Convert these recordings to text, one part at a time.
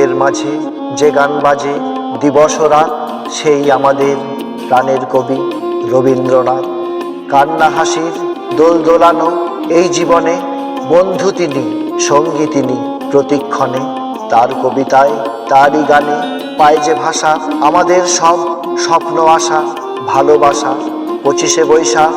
মাঝে যে গান বাজে দিবসরা সেই আমাদের প্রাণের কবি রবীন্দ্রনাথ। কান্না হাসির দোল দোলানো এই জীবনে বন্ধু তিনি, সঙ্গী তিনি প্রতিক্ষণে। তার কবিতায়, তারই গানে পায় যে ভাষা, আমাদের সব স্বপ্ন, আশা, ভালোবাসা। পঁচিশে বৈশাখ,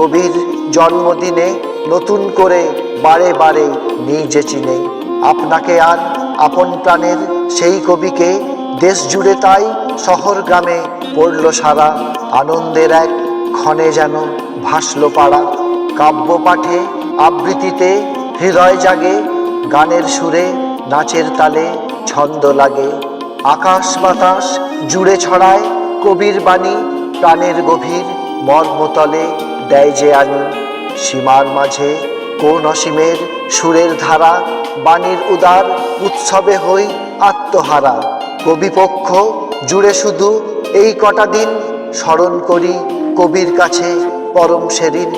কবির জন্মদিনে নতুন করে বারে বারে নিজে চিনে। আপনাকে আর আপন প্রাণের সেই কবিকে দেশ জুড়ে তাই শহর গ্রামে পড়ল সারা। আনন্দের এক ক্ষণে যেন ভাসল পাড়া। কাব্য পাঠে আবৃত্তিতে হৃদয় জাগে, গানের সুরে নাচের তালে ছন্দ লাগে। আকাশ বাতাস জুড়ে ছড়ায় কবির বাণী, প্রাণের গভীর মর্মতলে দেয় যে আনি সীমার মাঝে কোন অসীমের সুরের ধারা, বাণীর উদার উৎসবে হই আত্মহারা। কবিপক্ষ জুড়ে শুধু এই কটা দিন স্মরণ করি কবির কাছে পরম সেদিন।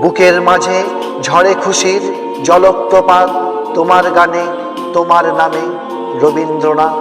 বুকের মাঝে ঝড়ে খুশির জলপ্রপাত, তোমার গানে, তোমার নামে রবীন্দ্রনাথ।